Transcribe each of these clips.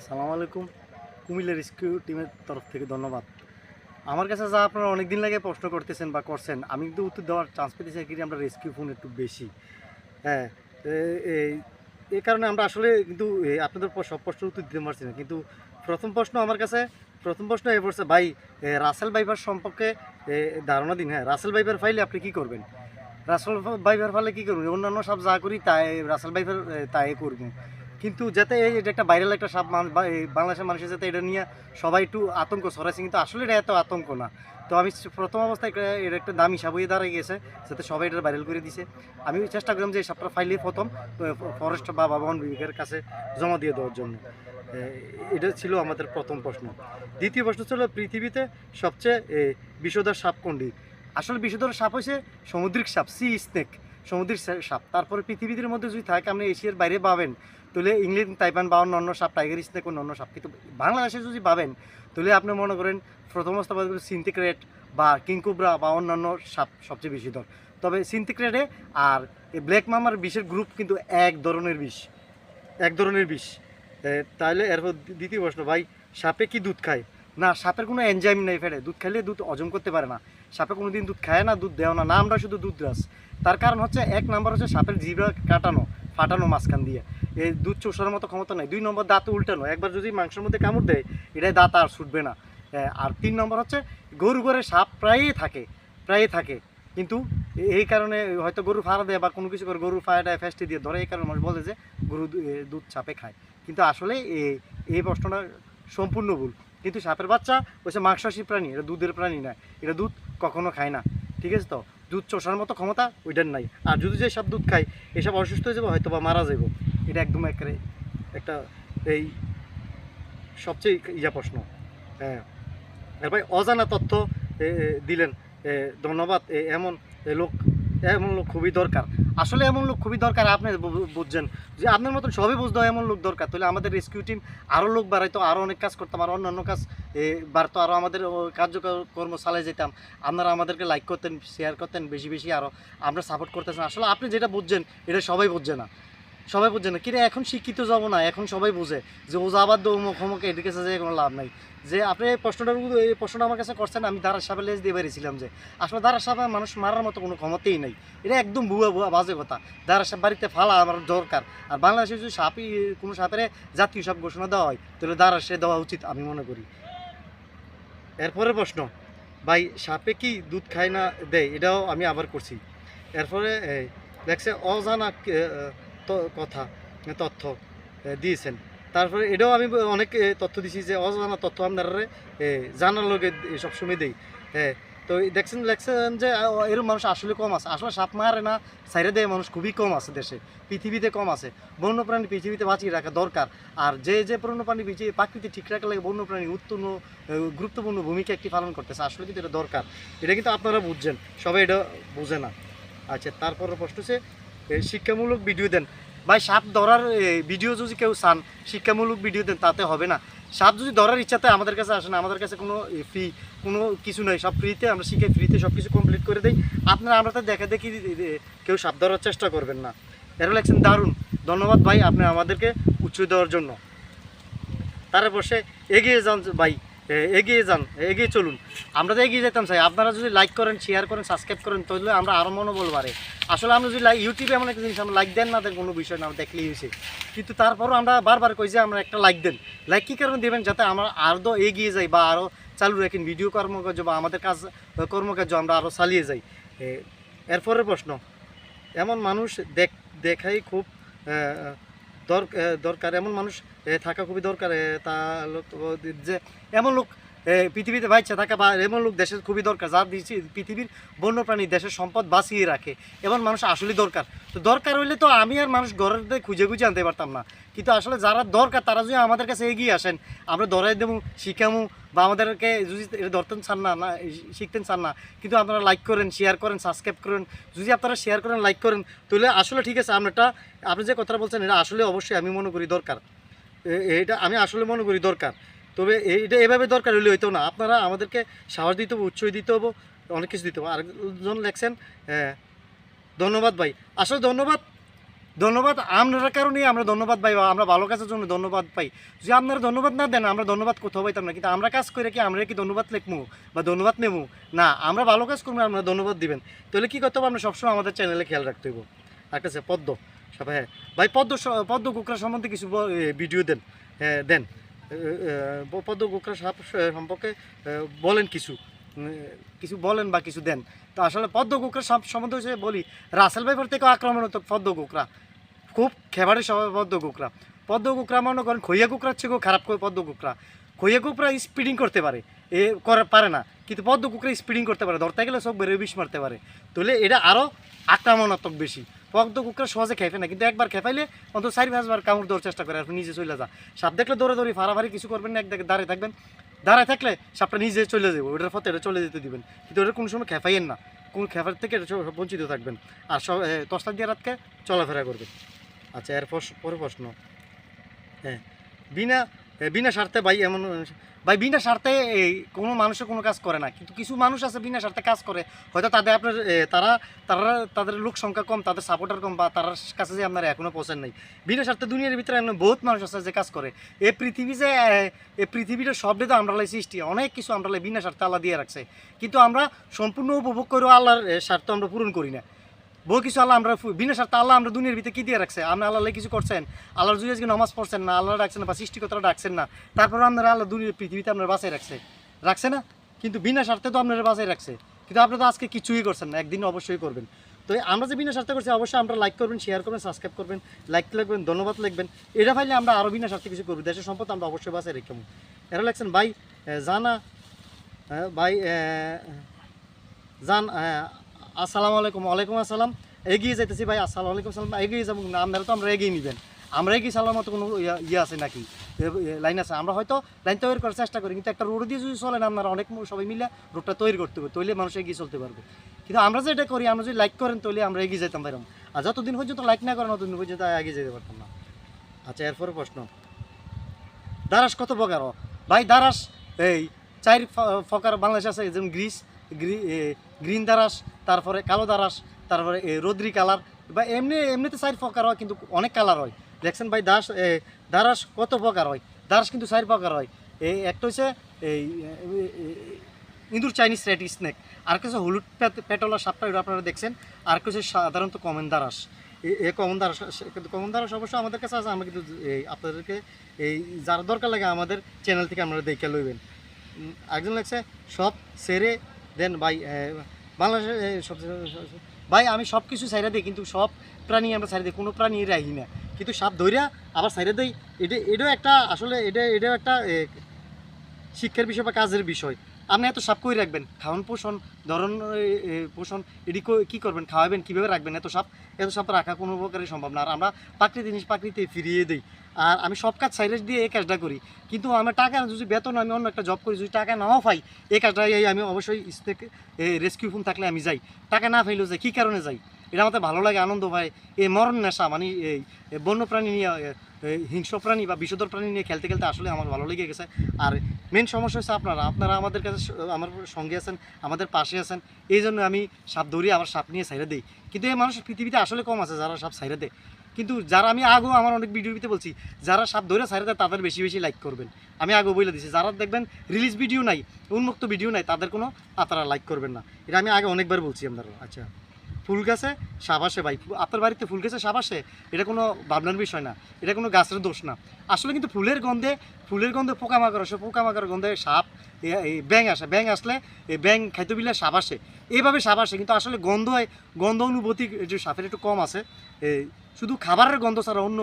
আসসালামু আলাইকুম। কুমিল্লা রেস্কিউ টিমের তরফ থেকে ধন্যবাদ। আমার কাছে যা আপনারা অনেক দিন লাগে প্রশ্ন করতেছেন বা করছেন, আমি কিন্তু উত্তর দেওয়ার চান্স পেতেছি কিন্তু আমরা রেস্কিউ ফোন একটু বেশি। হ্যাঁ এই কারণে আমরা আসলে কিন্তু আপনাদের সব প্রশ্নের উত্তর দিতে পারছি না। কিন্তু প্রথম প্রশ্ন আমার কাছে, প্রথম প্রশ্ন এ পড়ছে ভাই রাসেল বাইবার সম্পর্কে ধারণা দিন। হ্যাঁ রাসেল বাইবার ফাইলে আপনি কি করবেন? রাসেল বাইবার ফাইলে কি করবেন? অন্যান্য সব যা করি তাই রাসেল বাইবার তাই করব। কিন্তু যাতে এই এটা একটা ভাইরাল একটা সাপ বাংলাদেশের মানুষের যাতে এটা নিয়ে সবাই একটু আতঙ্ক ছড়াইছে কিন্তু আসলে এটা এত আতঙ্ক না। তো আমি প্রথম অবস্থায় এটা- একটা দামি সাপ হয়ে দাঁড়িয়ে গেছে, যাতে সবাই এটা ভাইরাল করে দিছে। আমি চেষ্টা করলাম যে এই সাপটা ফাইলে প্রথম ফরেস্ট বা বন বিভাগের কাছে জমা দিয়ে দেওয়ার জন্য। এটা ছিল আমাদের প্রথম প্রশ্ন। দ্বিতীয় প্রশ্ন ছিল পৃথিবীতে সবচেয়ে বিষধর সাপ কোনটি আসলে বিষধর সাপ হয়েছে সামুদ্রিক সাপ সি স্নেক সমুদ্রের সাপ। তারপরে পৃথিবীদের মধ্যে যদি থাকে, আপনি এশিয়ার বাইরে পাবেন, তাহলে ইংল্যান্ড তাইপান বা অন্য অন্য সাপ, টাইগার স্নেক অন্য অন্য সাপ। কিন্তু বাংলাদেশে যদি পাবেন, তাহলে আপনি মনে করেন প্রথম অবস্থা সিনথিক্রেট বা কিংকুবরা বা অন্যান্য সাপ সবচেয়ে বেশি দর তবে সিনথিক্রেটে আর এই ব্ল্যাক মামার বিষের গ্রুপ কিন্তু এক ধরনের বিষ। এক ধরনের বিষ। তাহলে এরপর দ্বিতীয় প্রশ্ন, ভাই, সাপে কি দুধ খায়? না, সাপের কোনো এনজাইম নেই, ফেলে। দুধ খাইলে দুধ হজম করতে পারে না। সাপে কোনো দিন দুধ খায় না, দুধ দেয় না। না, আমরা শুধু দুধ রাস। তার কারণ হচ্ছে এক নাম্বার হচ্ছে সাপের জিভা কাটানো, ফাটানো মাঝখান দিয়ে। এই দুধ চোষার মতো ক্ষমতা নাই। দুই নম্বর দাঁত উল্টানো। একবার যদি মাংসের মধ্যে কামড় দেয় এটাই দাঁত আর ছুটবে না। আর তিন নম্বর হচ্ছে গরু ঘরে সাপ প্রায়ই থাকে প্রায়ই থাকে। কিন্তু এই কারণে হয়তো গরু ফাড়া দেয় বা কোনো কিছু করে গরু ফায়াটায় ফেস্টি দিয়ে ধরে, এই কারণে মানুষ বলে যে গরু দুধ সাপে খায়। কিন্তু আসলে এই এই প্রশ্নটা সম্পূর্ণ ভুল। কিন্তু সাপের বাচ্চা হচ্ছে মাংসাশী প্রাণী, এটা দুধের প্রাণী না। এটা দুধ কখনো খায় না। ঠিক আছে তো? দুধ চষার মতো ক্ষমতা ওইটার নাই। আর যদি যে সব দুধ খায় এসব অসুস্থ হয়ে যাব হয়তো বা মারা যাব এটা একদম একেবারে একটা এই সবচেয়ে ইয়া প্রশ্ন। হ্যাঁ। ভাই, অজানা তথ্য দিলেন। ধন্যবাদ। এমন লোক এমন লোক খুবই দরকার। আসলে এমন লোক খুবই দরকার, আপনি বুঝছেন। যে আপনার মতন সবই বুঝতে হয় এমন লোক দরকার, তাহলে আমাদের রেস্কিউ টিম আরও লোক বাড়াইতো আরও অনেক কাজ করতাম আরও অন্যান্য কাজ বাড়তো আরও আমাদের কার্যকর্ম চালাই যেতাম। আপনারা আমাদেরকে লাইক করতেন শেয়ার করতেন, বেশি বেশি আরও আমরা সাপোর্ট করতেছেন। আসলে আপনি যেটা বুঝছেন, এটা সবাই বুঝছে না। সবাই বুঝছে না। কিরে, এখন শিক্ষিত যাব না, এখন সবাই বুঝে যে ও যাবার দৌ মুখ মুখে এটির কাছে যে কোনো লাভ নাই। যে আপনি এই প্রশ্নটার উত্তর- এই প্রশ্নটা আমার কাছে করছেন, আমি দাঁড়ার সাপে লেজ দিয়ে বেরিয়েছিলাম যে। আসলে দাঁড়ার সাপে মানুষ মারার মতো কোনো ক্ষমতাই নেই। এটা একদম ভুয়া ভুয়া, বাজে কথা। দাঁড়ার সাপ বাড়িতে ফালা আমার দরকার। আর বাংলাদেশে যদি সাপই, কোনো সাপের জাতীয় সাপ ঘোষণা দেওয়া হয়, তাহলে দাঁড়ার সে দেওয়া উচিত, আমি মনে করি। এরপরে প্রশ্ন, ভাই, সাপে কি দুধ খায় না দেয়? এটাও আমি আবার করছি। এরপরে দেখছে, অজানা কথা তথ্য দিয়েছেন। তারপরে এটাও আমি অনেক তথ্য দিছি যে অজানা তথ্য আপনারা জানার লোকে সবসময় দেই হ্যাঁ তো দেখছেন, লেখছেন যে এরকম মানুষ আসলে কম আছে। আসলে সাপ মারে না সাইরে দেয় মানুষ খুবই কম আছে দেশে, পৃথিবীতে কম আছে। বন্যপ্রাণী পৃথিবীতে বাঁচিয়ে রাখা দরকার। আর যে যে বন্যপ্রাণী বেঁচে প্রাকৃতি ঠিক রাখা লাগে বন্যপ্রাণী উত্তম গুরুত্বপূর্ণ ভূমিকা একটি পালন করতেছে। আসলে কিন্তু এটা দরকার। এটা কিন্তু আপনারা বুঝছেন, সবাই এটা বুঝে না। আচ্ছা তারপরে প্রশ্ন হচ্ছে শিক্ষামূলক ভিডিও দেন। ভাই, সাপ ধরার ভিডিও যদি কেউ চান, শিক্ষামূলক ভিডিও দেন, তাতে হবে না। সাপ যদি ধরার ইচ্ছাতে আমাদের কাছে আসে না, আমাদের কাছে কোনো ফি কোনো কিছু নাই। সব ফ্রিতে আমরা শিখে ফ্রিতে সব কিছু কমপ্লিট করে দিই। আপনারা, আমরা তো দেখা দেখি কেউ সাপ ধরার চেষ্টা করবেন না। এর লাগছেন, দারুণ। ধন্যবাদ ভাই, আপনি আমাদেরকে উৎসাহ দেওয়ার জন্য। তারা বসে এগিয়ে যান ভাই। এগিয়ে যান এগিয়ে চলুন। আমরা তো এগিয়ে যেতাম চাই আপনারা যদি লাইক করেন শেয়ার করেন সাবস্ক্রাইব করেন, তাহলে আমরা আরও মনোবল বাড়ে। আসলে আমরা যদি ইউটিউবে এমন একটা জিনিস, আমরা লাইক দেন না কোনো বিষয় না দেখলেই হয়েছে। কিন্তু তারপরও আমরা বারবার কই যে, আমরা একটা লাইক দেন। লাইক কী কারণে দেবেন? যাতে আমরা আরও এগিয়ে যাই বা আরও চালু রাখেন ভিডিও কর্মকার্য বা আমাদের কাজ কর্মকার্য আমরা আরও চালিয়ে যাই। এরপরের প্রশ্ন। এমন মানুষ দেখ, দেখাই খুব দরকার। এমন মানুষ থাকা খুবই দরকার তা যে এমন লোক পৃথিবীতে বাইচে থাকা বা এমন লোক দেশের খুবই দরকার যার পৃথিবীর বন্যপ্রাণী দেশের সম্পদ বাঁচিয়ে রাখে। এমন মানুষ আসলেই দরকার। তো দরকার হইলে তো আমি আর মানুষ ঘরের খুঁজে খুঁজে আনতে পারতাম না। কিন্তু আসলে যারা দরকার, তারা যদি আমাদের কাছে এগিয়ে আসেন, আমরা ধরাই দেবো, শিখামু, বা আমাদেরকে যদি এটা ধরতেন চান না না শিখতেন চান না, কিন্তু আপনারা লাইক করেন শেয়ার করেন সাবস্ক্রাইব করেন, যদি আপনারা শেয়ার করেন লাইক করেন, তাহলে আসলে ঠিক আছে আপনারটা আপনি যে কথাটা বলছেন, এটা আসলে অবশ্যই আমি মনে করি দরকার। এটা আমি আসলে মনে করি দরকার। তবে এইটা এভাবে দরকার হলে হইতো না। আপনারা আমাদেরকে সাহস দিতে হবে, উৎসাহ দিতে হবে, অনেক কিছু দিতে হবে। আরেকজন লেখছেন হ্যাঁ ধন্যবাদ ভাই। আসলে ধন্যবাদ ধন্যবাদ আপনার কারণেই আমরা ধন্যবাদ পাই আমরা ভালো কাজের জন্য ধন্যবাদ পাই। যদি আপনারা ধন্যবাদ না দেন, আমরা ধন্যবাদ কোথাও পাইতাম না। কিন্তু আমরা কাজ করে কি আমরা কি ধন্যবাদ লিখব বা ধন্যবাদ নেব না, আমরা ভালো কাজ করব আমরা ধন্যবাদ দিবেন। তাহলে কী করতে হবে? আমরা সবসময় আমাদের চ্যানেলে খেয়াল রাখতে হইব। একটা পদ্ম, সব হ্যাঁ ভাই পদ্ম পদ্ম কুকরা সম্বন্ধে কিছু ভিডিও দেন হ্যাঁ দেন। এ, এ, পদ্ম কুকরা সাপ- সম্পর্কে বলেন কিছু। কিছু বলেন বা কিছু দেন। তো আসলে পদ্ম কুকরা সব সম্বন্ধে হচ্ছে বলি রাসেল ভাইফার থেকেও আক্রমণ হতো পদ্ম কুকরা খুব খেবারে কুকরা পদ্ম কুকরা মনে করেন খইয়া কুকরার থেকেও খারাপ করে পদ্ম কুকরা খইয়া কুকরা স্পিডিং করতে পারে। এ করে পারে না। কিন্তু পদ্ম কুকরা স্পিডিং করতে পারে। ধরতে গেলে সব বেরোয় বিষ মারতে পারে। তাহলে এটা আরও আক্রমণাত্মক বেশি। পদ্ম কুকরা সহজে খেপে না। কিন্তু একবার খেপাইলে অন্তত চারি পাঁচবার কামড় দেওয়ার চেষ্টা করে আর নিজে চলে যা। সাপ দেখলে দৌড়ে দৌড়ি ফাড়াফাড়ি কিছু করবেন না, এক দেখে দাঁড়িয়ে থাকবেন। দাঁড়ায় থাকলে সাপটা নিজে চলে যাবে, ওটার পথে এটা চলে যেতে দিবেন। কিন্তু ওটা কোনো সময় খেপাইয়েন না। কোন খেপার থেকে বঞ্চিত থাকবেন। আর সব তস্তা দিয়ে রাতকে চলাফেরা করবেন। আচ্ছা এর পর- পরে প্রশ্ন। হ্যাঁ বিনা বিনা স্বার্থে ভাই এমন ভাই বিনা স্বার্থে এই কোনো মানুষের কোনো কাজ করে না। কিন্তু কিছু মানুষ আছে বিনা স্বার্থে কাজ করে। হয়তো তাদের আপনার তারা তারা তাদের লোক সংখ্যা কম তাদের সাপোর্টার কম বা তার কাছে যে আপনারা এখনও পৌঁছেন নাই। বিনা স্বার্থে দুনিয়ার ভিতরে এমন বহুত মানুষ আছে যে কাজ করে। এই পৃথিবী যে এ, এই পৃথিবীটা সবটাই তো আমরা সৃষ্টি। অনেক কিছু আমরা বিনা স্বার্থে আল্লাহ দিয়ে রাখছে। কিন্তু আমরা সম্পূর্ণ উপভোগ করেও আল্লাহর স্বার্থ আমরা পূরণ করি না। বহু কিছু আল্লাহ আমরা বিনা স্বার্থে আল্লাহ আমরা দুনিয়ার ভিতরে কি দিয়ে রাখছে? আপনি আল্লাহ কিছু করছেন? আল্লাহর জুড়ে আজকে নামাজ পড়ছেন না আল্লাহ ডাকছেন না বা সৃষ্টিকর্তারা ডাকছেন না। তারপরে আপনারা আল্লাহ দুনিয়ার পৃথিবীতে আপনার বাঁচাই রাখছে। রাখছে না? কিন্তু বিনা স্বার্থে তো আপনারা বাঁচাই রাখছে। কিন্তু আপনারা তো আজকে কিছুই করছেন না, একদিন অবশ্যই করবেন। তো আমরা যে বিনা স্বার্থে করছি, অবশ্যই আমরা লাইক করবেন শেয়ার করবেন সাবস্ক্রাইব করবেন লাইক লিখবেন ধন্যবাদ লিখবেন এটা ফাইলে আমরা আরও বিনা স্বার্থে কিছু করব। দেশের সম্পদ আমরা অবশ্যই বাঁচাই রেখে এরা লাগছেন, ভাই জানা ভাই জান আসসালামু আলাইকুম, ওয়ালাইকুম আসসালাম। এগিয়ে যাইতেছি ভাই, আসসালামু আলাইকুম সালাম এগিয়ে যাব না আপনারা তো আমরা এগিয়ে নেবেন। আমরা এগিয়ে চালার মতো কোনো ইয়া- আছে নাকি? লাইন আছে। আমরা হয়তো লাইন তৈরি করার চেষ্টা করি, কিন্তু একটা রোড দিয়ে যদি চলেন আপনারা অনেক সবাই মিলে রোডটা তৈরি করতে হবে, তৈলে মানুষ এগিয়ে চলতে পারবে। কিন্তু আমরা যে এটা করি, আমরা যদি লাইক করেন তাহলে আমরা এগিয়ে যেতাম পারলাম আর যতদিন পর্যন্ত লাইক না করেন ততদিন পর্যন্ত এগিয়ে যেতে পারতাম না। আচ্ছা এরপরে প্রশ্ন। দারাস কত প্রকার? ভাই দারাস এই চার ফ- প্রকার বাংলাদেশ আছে, যেমন গ্রিস গ্রিন দারাস তারপরে কালো দারাস তারপরে রোদ্রি কালার বা এমনি, এমনিতে চার প্রকার হয় কিন্তু অনেক কালার হয়। দেখছেন ভাই দাস দারাস কত প্রকার হয়? দারাস কিন্তু চার প্রকার হয়। এই একটা হচ্ছে এই ইঁদুর চাইনিজ রেড স্নেক, আর কিছু হলুদ পেট- পেটলা সাপটা আপনারা দেখছেন, আর কিছু সাধারণত কমন দারাস এ- কমন দারাস কিন্তু কমন দারাস অবশ্য আমাদের কাছে আছে, আমরা কিন্তু এই আপনাদেরকে এই যার দরকার লাগে আমাদের চ্যানেল থেকে আপনারা দেখে লইবেন। একজন লাগছে সব সেরে দেন ভাই বাংলাদেশের সব ভাই, আমি সব কিছু সাইরা দিই, কিন্তু সব প্রাণী আমরা সাইরা দিই, কোনো প্রাণী রাখি না। কিন্তু সাপ ধইরা আবার সাইরা দিই, এটা, এটাও একটা, আসলে এটা, এটাও একটা শিক্ষার বিষয় বা কাজের বিষয়। আপনি এত সাপ কই রাখবেন? খাওয়ান পোষণ, ধরন পোষণ এটি কি করবেন? খাওয়াবেন, কীভাবে রাখবেন? এত সাপ এত সাপ রাখা কোনো প্রকারই সম্ভব না। আর আমরা প্রাকৃতিক জিনিস প্রাকৃতিক ফিরিয়ে দিই। আর আমি সব কাজ সাইলেস দিয়ে এই কাজটা করি। কিন্তু আমার টাকা যদি বেতন আমি অন্য একটা জব করি, যদি টাকা নাও পাই, এই কাজটা আমি অবশ্যই রেস্কিউ ফোন থাকলে আমি যাই। টাকা না পাইলেও যাই, কী কারণে যাই? এটা আমাদের ভালো লাগে, আনন্দ পায়। এই মরণ নেশা মানে এই এই বন্য প্রাণী নিয়ে হিংস্র প্রাণী বা বিষধর প্রাণী নিয়ে খেলতে খেলতে আসলে আমার ভালো লেগে গেছে। আর মেন সমস্যা হচ্ছে আপনারা আপনারা আমাদের কাছে আমার সঙ্গে আছেন, আমাদের পাশে আছেন, এই জন্য আমি সাপ ধরি, আবার সাপ নিয়ে সাইডে দিই। কিন্তু এই মানুষ পৃথিবীতে আসলে কম আছে যারা সাপ সাইডে দেয়। কিন্তু যারা আমি আগেও আমার অনেক ভিডিওতে বলছি, যারা সাপ ধরে সাইডে দেয়, তাদের বেশি বেশি লাইক করবেন। আমি আগেও বলে দিচ্ছি যারা দেখবেন রিলিজ ভিডিও নাই, উন্মুক্ত ভিডিও নাই, তাদের কোনো আপনারা লাইক করবেন না। এটা আমি আগে অনেকবার বলছি আপনারা আচ্ছা। ফুল গাছে? সাবাসে ভাই। আপনার বাড়িতে ফুল গাছে সাবাসে? এটা কোনো ভাবনার বিষয় না। এটা কোনো গাছের দোষ না। আসলে কিন্তু ফুলের গন্ধে ফুলের গন্ধে পোকামাকড় আসে। পোকামাকড় গন্ধে সাপ এই ব্যাং আসে। ব্যাং আসলে, এই ব্যাং খাইতে বিলে সাপ আসে এইভাবে সাপ আসে কিন্তু আসলে গন্ধ গন্ধ অনুভূতি যে সাপের একটু কম আছে। এই শুধু খাবারের গন্ধ ছাড়া অন্য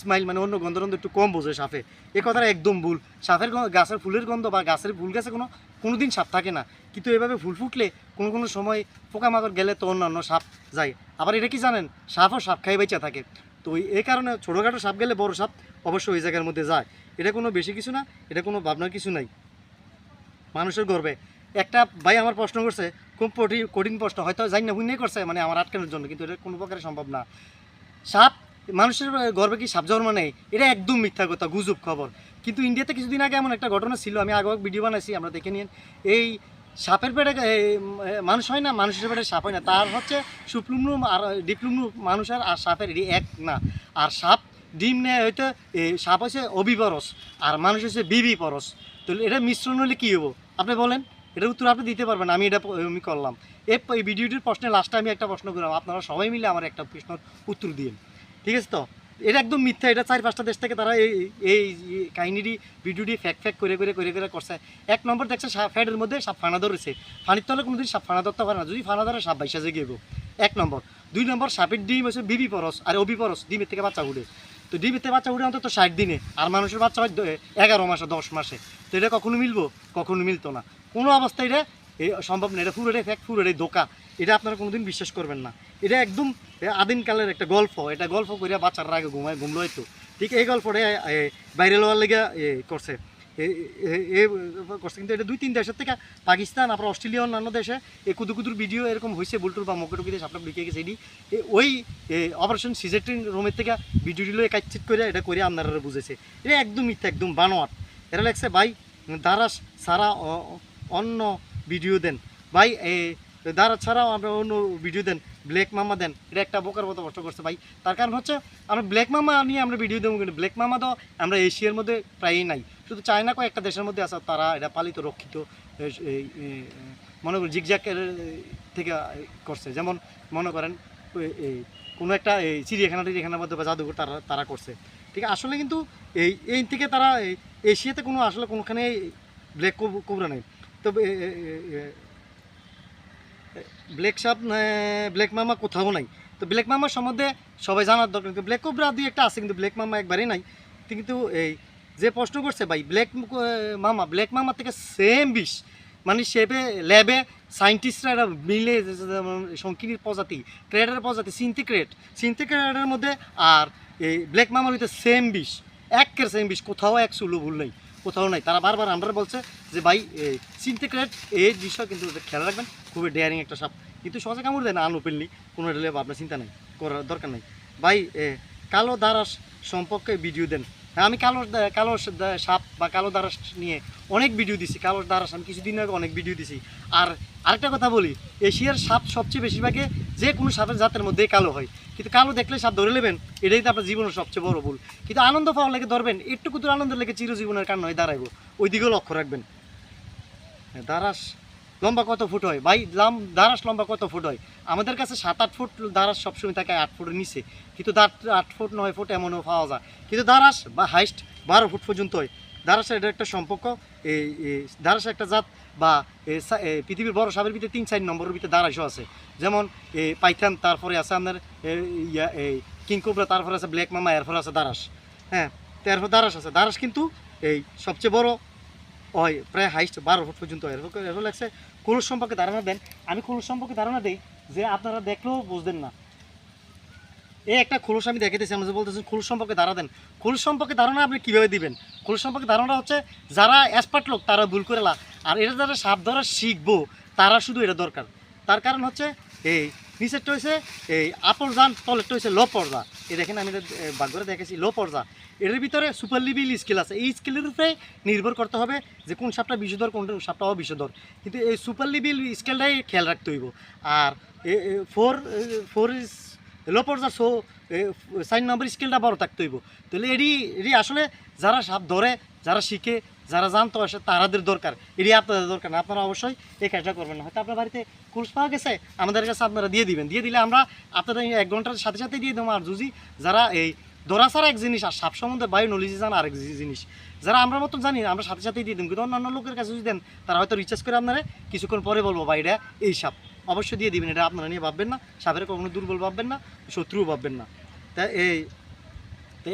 স্মাইল মানে অন্য গন্ধ একটু কম বোঝে সাপে। এ কথাটা একদম ভুল। সাপের গাছের ফুলের গন্ধ বা গাছের ফুল গাছে কোনো কোনোদিন সাপ থাকে না। কিন্তু এভাবে ফুল ফুটলে কোনো কোনো সময় পোকামাকড় গেলে তো অন্যান্য সাপ যায়। আবার এটা কি জানেন? সাপও সাপ খাই বেঁচে থাকে। তো এই- কারণে ছোটোখাটো সাপ গেলে বড় সাপ অবশ্যই ওই জায়গার মধ্যে যায়। এটা কোনো বেশি কিছু না, এটা কোনো ভাবনার কিছু নাই। মানুষের গর্বে। একটা ভাই আমার প্রশ্ন করছে, খুব কঠিন কঠিন প্রশ্ন, হয়তো জানি না হুইনে করছে মানে আমার আটকানোর জন্য, কিন্তু এটা কোনো প্রকারে সম্ভব না। সাপ, মানুষের গর্বে কি সাপ জন্ম নেই এটা একদম মিথ্যা কথা, গুজব খবর। কিন্তু ইন্ডিয়াতে কিছুদিন আগে এমন একটা ঘটনা ছিল, আমি আগে ভিডিও বানাইছি, আমরা দেখে নিন এই সাপের পেটে মানুষ হয় না, মানুষের পেটে সাপ হয় না, তার হচ্ছে সুপ্লুমনু আর ডিপ্লুমনু মানুষের আর সাপের এটি এক না। আর সাপ ডিম নেয় হয়তো সাপ হচ্ছে অবিপরস, আর মানুষ হচ্ছে বিবি পরস তো এটা মিশ্রণ হলে কী হব আপনি বলেন, এটার উত্তর আপনি দিতে পারবেন, আমি এটা আমি করলাম। এই ভিডিওটির প্রশ্নে লাস্টে আমি একটা প্রশ্ন করলাম, আপনারা সবাই মিলে আমার একটা প্রশ্নের উত্তর দিন ঠিক আছে তো? এটা একদম মিথ্যা, এটা চার পাঁচটা দেশ থেকে তারা এই এই কাহিনীটি, ভিডিওটি ফ্যাক ফ্যাক করে করে করে করে করছে। এক নম্বর দেখছে সাপ ফ্যাটের মধ্যে সাপ ফানা ধরেছে। ফানির তলে কোনো দিন সাপ ফানা ধরতে পারে না। যদি ফানা ধরে, সাপ বাইসা জেগে গেব এক নম্বর। দুই নম্বর, সাপের ডিম হচ্ছে বিবি পরস আর অবি পরস ডিমের থেকে বাচ্চা উঠে তো ডিমের থেকে বাচ্চা উঠে অন্তত ষাট দিনে, আর মানুষের বাচ্চা হয় এগারো মাসে, দশ মাসে। তো এটা কখনো মিলবো? কখনো মিলতো না। কোনো অবস্থায় এটা এ সম্ভব না এটা পুরোটাই ফ্যাক পুরোটাই দোকা এটা আপনারা কোনোদিন বিশ্বাস করবেন না। এটা একদম আদিমকালের একটা গল্প। এটা গল্প করিয়া বাচ্চারা আগে ঘুমায় ঘুমলো হয়তো ঠিক এই গল্পটা বাইরে লওয়ার লেগে এ, করছে। এ- করছে। কিন্তু এটা দুই তিন দেশের থেকে পাকিস্তান আপনার অস্ট্রেলিয়া অন্যান্য দেশে এই কুদু কুদুর ভিডিও এরকম হয়েছে বুলটুর বা মকেটুকি দেশ আপনার লিখে গেছে। এটি ওই অপারেশন সিজেট্রিন রুমের থেকে ভিডিওটিলো কাইচিট করে এটা করে আপনারা বুঝেছে। এটা একদম মিথ্যা একদম বানোয়াট। এটা লাগছে ভাই দারাস সারা অন্য ভিডিও দেন। ভাই দারাস ছাড়াও আমরা অন্য ভিডিও দেন। ব্ল্যাক মামা দেন। এটা একটা বোকার মতো কষ্ট করছে ভাই। তার কারণ হচ্ছে, আমরা ব্ল্যাক মামা নিয়ে আমরা ভিডিও দেবো, কিন্তু ব্ল্যাক মামা তো আমরা এশিয়ার মধ্যে প্রায়ই নাই। শুধু চায়না কয়েকটা দেশের মধ্যে আছে তারা এটা পালিত, রক্ষিত মনে করেন জিগজ্যাকের থেকে করছে। যেমন মনে করেন কোনো একটা এই চিড়িয়াখানা টিড়িয়াখানার মধ্যে বা জাদুঘর তারা তারা করছে। ঠিক আছে? আসলে কিন্তু এই এই থেকে তারা এশিয়াতে কোনো, আসলে কোনোখানে ব্ল্যাক কোবরা নেই। তো ব্ল্যাক সাপ ব্ল্যাক মামা কোথাও নাই। তো ব্ল্যাক মামার সম্বন্ধে সবাই জানার দরকার, কিন্তু ব্ল্যাক কোবরা দুই একটা আছে, কিন্তু ব্ল্যাক মামা একবারই নাই। কিন্তু এই যে প্রশ্ন করছে ভাই ব্ল্যাক মামা ব্ল্যাক মামা থেকে সেম বিষ। মানে শেপে ল্যাবে সায়েন্টিস্টরা এরা মিলে যেমন সংকীর্ণ প্রজাতি ক্রেডার প্রজাতি সিনথিক্রেট সিনথিক্রেটের মধ্যে আর এই ব্ল্যাক মামার হইতে সেম বিষ। একের সেম বিষ, কোথাও এক সুলো ভুল নেই। কোথাও নাই। তারা বারবার আমরা বলছে যে, ভাই সিনথিক্রেট এই বিষয় কিন্তু খেয়াল রাখবেন, খুবই ডেয়ারিং একটা সাপ। কিন্তু সহজে কামড় দেয় না আনওপেনলি কোনো রেলে আপনার চিন্তা নেই, করার দরকার নেই। ভাই কালো দারাস সম্পর্কে ভিডিও দেন। আমি কালো কালো সাপ বা কালো দারাস নিয়ে অনেক ভিডিও দিছি। কালো দারাস আমি কিছুদিন আগে অনেক ভিডিও দিছি। আর আরেকটা কথা বলি এশিয়ার সাপ সবচেয়ে বেশিরভাগে যে কোনো সাপের জাতের মধ্যে কালো হয়। কিন্তু কালো দেখলে সাপ ধরে নেবেন এটাই তো আপনার জীবনের সবচেয়ে বড় ভুল। কিন্তু আনন্দ পাওয়ার লেগে ধরবেন একটু কুতুর আনন্দ লেগে চিরজীবনের কারণ হয় দাঁড়াইবো। ওই দিকেও লক্ষ্য রাখবেন। হ্যাঁ, দারাস লম্বা কত ফুট হয়? ভাই, লাম দারাস লম্বা কত ফুট হয়? আমাদের কাছে সাত আট ফুট দারাস সবসময় থাকে, আট ফুটের নিচে। কিন্তু দাঁত আট ফুট, নয় ফুট এমনও পাওয়া যায়। কিন্তু দারাস বা হাইস্ট বারো ফুট পর্যন্ত হয়। দারাসের এটা একটা সম্পর্ক। এই দারাস একটা জাত বা পৃথিবীর বড় সাপের ভিতরে তিন, চার নম্বরের ভিতরে দারাসও আছে। যেমন এই পাইথান, তারপরে আছে আপনার ইয়া এই কিংকোবরা তারপরে আছে ব্ল্যাক মামা, এরপরে আছে দারাস হ্যাঁ তো এরপর দারাস আছে। দারাস কিন্তু এই সবচেয়ে বড় হয়, প্রায় হাইস্ট বারো ফুট পর্যন্ত হয়। এরকম লাগছে কুলুস সম্পর্কে ধারণা দেন। আমি কুলুস সম্পর্কে ধারণা দিই যে আপনারা দেখলেও বুঝবেন না। এই একটা খোলস আমি দেখাইতেছি আমরা যে বলতেছেন খোলস সম্পর্কে ধারণা দেন। খোলস সম্পর্কে ধারণা আপনি কীভাবে দিবেন? খোলস সম্পর্কে ধারণা হচ্ছে যারা এক্সপার্ট লোক, তারা ভুল করে লা আর এটা যারা সাপ ধরা শিখব, তারা শুধু এটা দরকার। তার কারণ হচ্ছে, এই নিচেরটা হয়েছে এই আপর যান তলেরটা হয়েছে লো পর্দা এই দেখেন আমি করে দেখেছি লো পর্দা এর ভিতরে সুপার লিভিল স্কিল আছে। এই স্কিলের উপরে নির্ভর করতে হবে যে কোন সাপটা বিষধর কোন সাপটা অবিষধর কিন্তু এই সুপার লিভিল স্কেলটাই খেয়াল রাখতে হইব। আর ফোর ফোর লো পর্যায়ে সো সাইন নাম্বার স্কেলটা বড় থাকতে হইব। তাহলে এটি এটি আসলে যারা সাপ ধরে, যারা শিখে যারা জানতো আসে তারাদের দরকার এটি আপনাদের দরকার না, আপনারা অবশ্যই এই কাজটা করবেন না। হয়তো আপনার বাড়িতে কুলস পাওয়া গেছে, আমাদের কাছে আপনারা দিয়ে দিবেন। দিয়ে দিলে আমরা আপনাদের এক ঘণ্টার সাথে সাথে দিয়ে দেবো। আর যদি যারা এই ছাড়া এক জিনিস আর সাপ সম্বন্ধে বায়ু নলেজ জান আরেক জিনিস, যারা আমরা মতন জানি আমরা সাথে সাথেই দিয়ে দিন কিন্তু অন্যান্য লোকের কাছে যদি দেন, তারা হয়তো রিচার্জ করে আপনারা কিছুক্ষণ পরে বলব বা এটা এই সাপ। অবশ্যই দিয়ে দিবেন, এটা আপনারা নিয়ে ভাববেন না। সাপের কখনো দুর্বল ভাববেন না, শত্রুও ভাববেন না। তা এই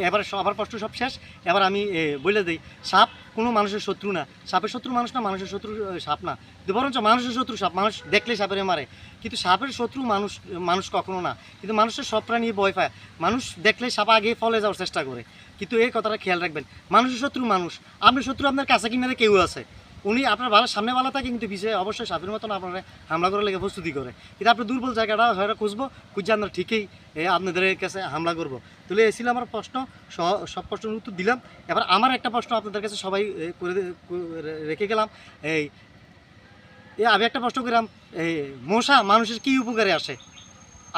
এবার সবার প্রশ্ন সব শেষ। এবার আমি বলে দিই, সাপ কোনো মানুষের শত্রু না। সাপের শত্রু মানুষ না, মানুষের শত্রু সাপ না। বরঞ্চ মানুষের শত্রু সাপ, মানুষ দেখলে সাপের মারে। কিন্তু সাপের শত্রু মানুষ মানুষ কখনো না। কিন্তু মানুষের সব প্রাণী ভয় পায়। মানুষ দেখলে সাপ আগে ফলে যাওয়ার চেষ্টা করে। কিন্তু এই কথাটা খেয়াল রাখবেন। মানুষের শত্রু মানুষ। আপনার শত্রু আপনার কাছে কিনারে কেউ আছে? উনি আপনার ভালো সামনে থাকে কিন্তু পিছিয়ে অবশ্যই সাপের মতন আপনার হামলা করার লেগে প্রস্তুতি করে। কিন্তু আপনার দুর্বল জায়গাটা হয়তো খুঁজবো, খুঁজে আমরা ঠিকই আপনাদের কাছে হামলা করব। তাহলে এই ছিল আমার প্রশ্ন সব প্রশ্নের উত্তর দিলাম। এবার আমার একটা প্রশ্ন আপনাদের কাছে সবাই করে রেখে গেলাম। এই আমি একটা প্রশ্ন করিলাম, এই, মশা মানুষের কি উপকারে আসে?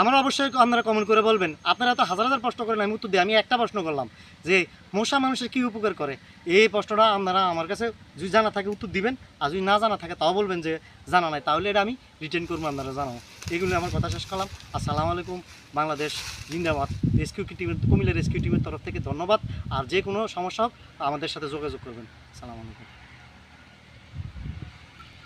আমার অবশ্যই আপনারা কমেন্ট করে বলবেন। আপনারা তো হাজার হাজার প্রশ্ন করেন, আমি উত্তর দিই আমি একটা প্রশ্ন করলাম যে মশা মানুষের কি উপকার করে? এই প্রশ্নটা আপনারা আমার কাছে যদি জানা থাকে উত্তর দিবেন, আর যদি না জানা থাকে তাও বলবেন যে জানা নাই, তাহলে এটা আমি রিটার্ন করব, আপনারা জানাব এগুলো আমার কথা শেষ করলাম। আসসালামু আলাইকুম, বাংলাদেশ জিন্দাবাদ। রেস্কিউ টিমের কুমিল্লা রেস্কিউ টিমের তরফ থেকে ধন্যবাদ। আর যে কোনো সমস্যা হোক, আমাদের সাথে যোগাযোগ করবেন। আসসালামু আলাইকুম।